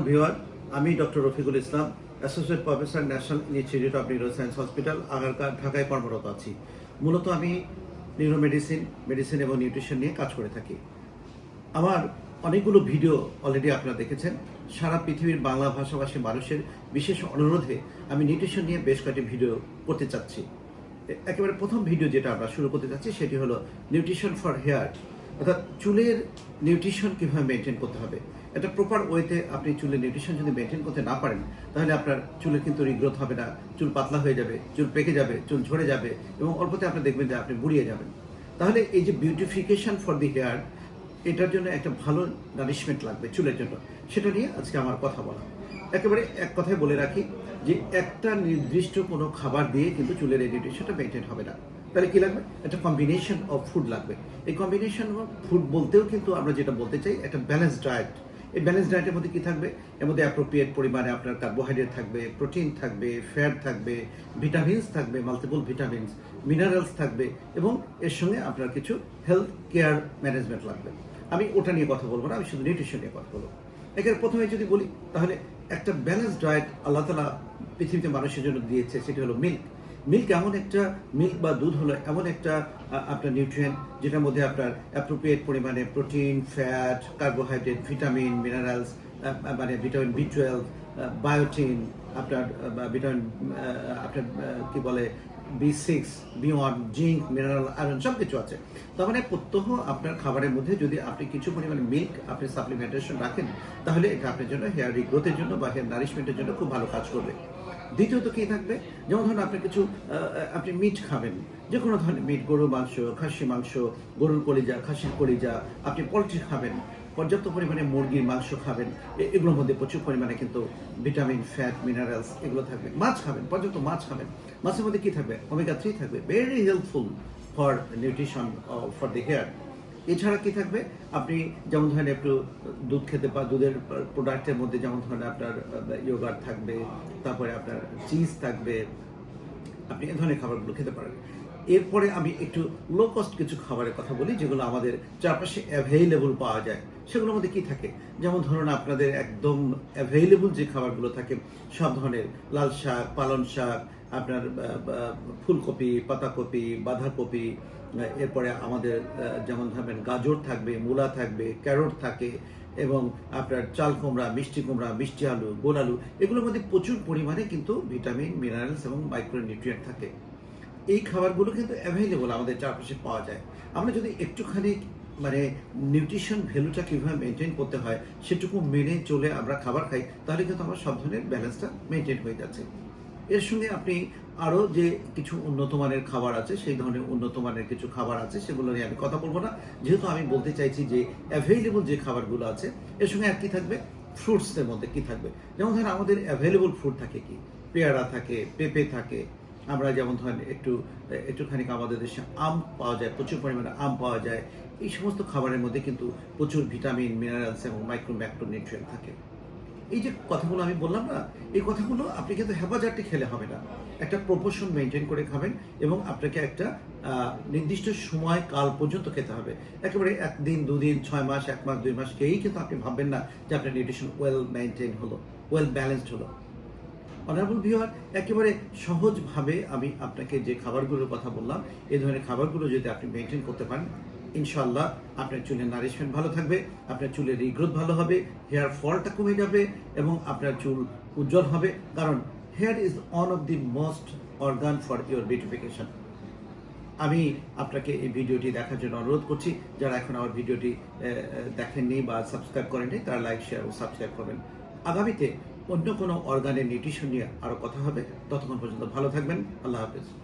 Honourable viewer আমি doctor Rafiqul Islam associate professor national institute of neuroscience hospital Agargaon ঢাকায় কর্মরত আছি। মূলত আমি নিউরো মেডিসিন মেডিসিন এবং নিউট্রিশন নিয়ে কাজ করে থাকি। আমার অনেকগুলো ভিডিও অলরেডি আপনারা দেখেছেন। সারা পৃথিবীর বাংলা ভাষাভাষী মানুষের বিশেষ অনুরোধে আমি নিউট্রিশন নিয়ে বেশ কয়েকটি ভিডিও করতে চাচ্ছি। একেবারে প্রথম ভিডিও যেটা আমরা শুরু করতে চাচ্ছি সেটি হলো নিউট্রিশন ফর হেয়ার অর্থাৎ চুলের নিউট্রিশন কীভাবে মেনটেন করতে হবে। একটা প্রপার ওয়েতে আপনি চুলের নিউট্রিশন যদি মেনটেন করতে না পারেন, তাহলে আপনার চুলের কিন্তু রিগ্রোথ হবে না। চুল পাতলা হয়ে যাবে, চুল পেকে যাবে, চুল ঝরে যাবে এবং অল্পতে আপনি দেখবেন যে আপনি বুড়িয়ে যাবেন। তাহলে এই যে বিউটিফিকেশন ফর দি হেয়ার এটার জন্য একটা ভালো নারিশমেন্ট লাগবে চুলের জন্য। সেটা নিয়ে আজকে আমার কথা বলা। একেবারে এক কথায় বলে রাখি যে একটা নির্দিষ্ট কোনো খাবার দিয়ে কিন্তু চুলের এই নিউট্রিশনটা মেনটেন হবে না। তাহলে কি লাগবে? একটা কম্বিনেশন অফ ফুড লাগবে। এই কম্বিনেশন অফ ফুড বলতেও কিন্তু আমরা যেটা বলতে চাই, একটা ব্যালেন্স ডায়েট এই ব্যালেন্স ডায়েটের মধ্যে কি থাকবে? এর মধ্যে অ্যাপ্রোপ্রিয়েট পরিমাণে আপনার কার্বোহাইড্রেট থাকবে প্রোটিন থাকবে ফ্যাট থাকবে ভিটামিনস থাকবে মাল্টিপল ভিটামিনস মিনারেলস থাকবে এবং এর সঙ্গে আপনার কিছু হেলথ কেয়ার ম্যানেজমেন্ট লাগবে। আমি ওটা নিয়ে কথা বলব না, আমি শুধু নিউট্রিশন নিয়ে কথা বলব। এখানে প্রথমে যদি বলি, তাহলে একটা ব্যালেন্স ডায়েট আল্লাহ তালা পৃথিবীতে মানুষের জন্য দিয়েছে, সেটি হলো মিল্ক মিল্ক এমন একটা মিল্ক বা দুধ হলো এমন একটা আপনার নিউট্রিয়েন্ট যেটার মধ্যে আপনার অ্যাপ্রোপ্রিয়েট পরিমাণে protein fat carbohydrate vitamin minerals মানে ভিটামিন বি টুয়েলভ বায়োটিন আপনার ভিটামিন আপনার কি বলে B six B one zinc mineral iron সব কিছু আছে তার মানে প্রত্যহ আপনার খাবারের মধ্যে যদি আপনি কিছু পরিমাণে মিল্ক আপনি সাপ্লিমেন্টেশন রাখেন, তাহলে এটা আপনার জন্য হেয়ার রিগ্রোথের জন্য বা হেয়ার নারিশমেন্টের জন্য খুব ভালো কাজ করবে। দ্বিতীয়ত কি থাকবে? যেমন ধরুন আপনি কিছু আপনি মিট খাবেন। যে কোনো ধরনের মিট গরুর মাংস খাসি মাংস, গরুর কলিজা, খাসির কলিজা, আপনি পোলট্রি খাবেন। পর্যাপ্ত পরিমাণে মুরগির মাংস খাবেন। এগুলোর মধ্যে প্রচুর পরিমাণে কিন্তু ভিটামিন, ফ্যাট, মিনারেলস এগুলো থাকবে। মাছ খাবেন, পর্যাপ্ত মাছ খাবেন। মাছের মধ্যে কি থাকবে? ওমেগা থ্রি থাকবে। Very helpful for nutrition for the hair এছাড়া কি থাকবে? আপনি যেমন ধরেন একটু দুধ খেতে পা দুধের প্রোডাক্টের মধ্যে যেমন ধরেন আপনার ইয়োগার্ট থাকবে, তারপরে আপনার চিজ থাকবে। আপনি এ ধরনের খাবারগুলো খেতে পারেন। এরপরে আমি একটু লো কস্ট কিছু খাবারের কথা বলি, যেগুলো আমাদের চারপাশে অ্যাভেইলেবল পাওয়া যায়। সেগুলোর মধ্যে কি থাকে? যেমন ধরুন আপনাদের একদম অ্যাভেইলেবল যে খাবারগুলো থাকে, সব ধরনের লাল শাক পালন শাক, আপনার ফুলকপি, পাতাকপি, বাঁধাকপি এরপরে আমাদের যেমন ধরবেন গাজর থাকবে, মূলা থাকবে, ক্যারট থাকে, এবং আপনার চাল কুমড়া, মিষ্টি কুমড়া, মিষ্টি আলু, গোল আলু, এগুলোর মধ্যে প্রচুর পরিমাণে কিন্তু ভিটামিন মিনারেলস এবং মাইক্রোনিউট্রিয়েন্ট থাকে। এই খাবারগুলো কিন্তু অ্যাভেলেবল আমাদের চারপাশে পাওয়া যায়। আমরা যদি একটুখানি মানে নিউট্রিশন ভ্যালুটা কীভাবে মেনটেন করতে হয়, সেটুকু মেনে চলে আমরা খাবার খাই, তাহলে কিন্তু আমার সব ধরনের ব্যালেন্সটা মেনটেন হয়ে যাচ্ছে। এর সঙ্গে আপনি আরও যে কিছু উন্নত মানের খাবার আছে, সেই ধরনের উন্নত মানের কিছু খাবার আছে, সেগুলো নিয়ে আমি কথা বলব না। যেহেতু আমি বলতে চাইছি যে অ্যাভেলেবল যে খাবারগুলো আছে, এর সঙ্গে আর কি থাকবে? ফ্রুটসের মধ্যে কি থাকবে? যেমন ধরেন আমাদের অ্যাভেলেবল ফ্রুট থাকে কি? পেয়ারা থাকে, পেঁপে থাকে আমরা যেমন ধরেন একটু, একটুখানি আমাদের দেশে আম পাওয়া যায়, প্রচুর পরিমাণে আম পাওয়া যায়। এই সমস্ত খাবারের মধ্যে কিন্তু প্রচুর ভিটামিন, মিনারেলস এবং মাইক্রো ম্যাক্রোনিউট্রিয়েন্ট থাকে। এই যে কথাগুলো আমি বললাম না, এই কথাগুলো আপনি কিন্তু হ্যাপাজারটি খেলে হবে না। একটা প্রপোর্শন মেনটেন করে খাবেন এবং আপনাকে একটা নির্দিষ্ট সময় কাল পর্যন্ত খেতে হবে। একেবারে একদিন দুদিন, ছয় মাস, এক মাস, দুই মাস খেয়েই কিন্তু আপনি ভাববেন না যে আপনার নিউট্রিশন ওয়েল মেনটেন হলো ওয়েল ব্যালেন্সড হলো। অনারেবল ভিওয়ার একেবারে সহজভাবে আমি আপনাকে যে খাবারগুলোর কথা বললাম এই ধরনের খাবারগুলো যদি আপনি মেনটেন করতে পারেন ইনশাল্লাহ আপনার চুলের নারিশমেন্ট ভালো থাকবে, আপনার চুলের রিগ্রোথ ভালো হবে হেয়ার ফলটা কমে যাবে এবং আপনার চুল উজ্জ্বল হবে। কারণ hair is one of the most organ for your beautification আমি আপনাকে এই ভিডিওটি দেখার জন্য অনুরোধ করছি, যারা এখন আমার ভিডিওটি দেখেননি বা সাবস্ক্রাইব করেননি, তারা লাইক শেয়ার ও সাবস্ক্রাইব করবেন। আগামীতে অন্য কোনো অর্গানের নিউট্রিশন নিয়ে আরও কথা হবে। ততক্ষণ পর্যন্ত ভালো থাকবেন। আল্লাহ হাফেজ।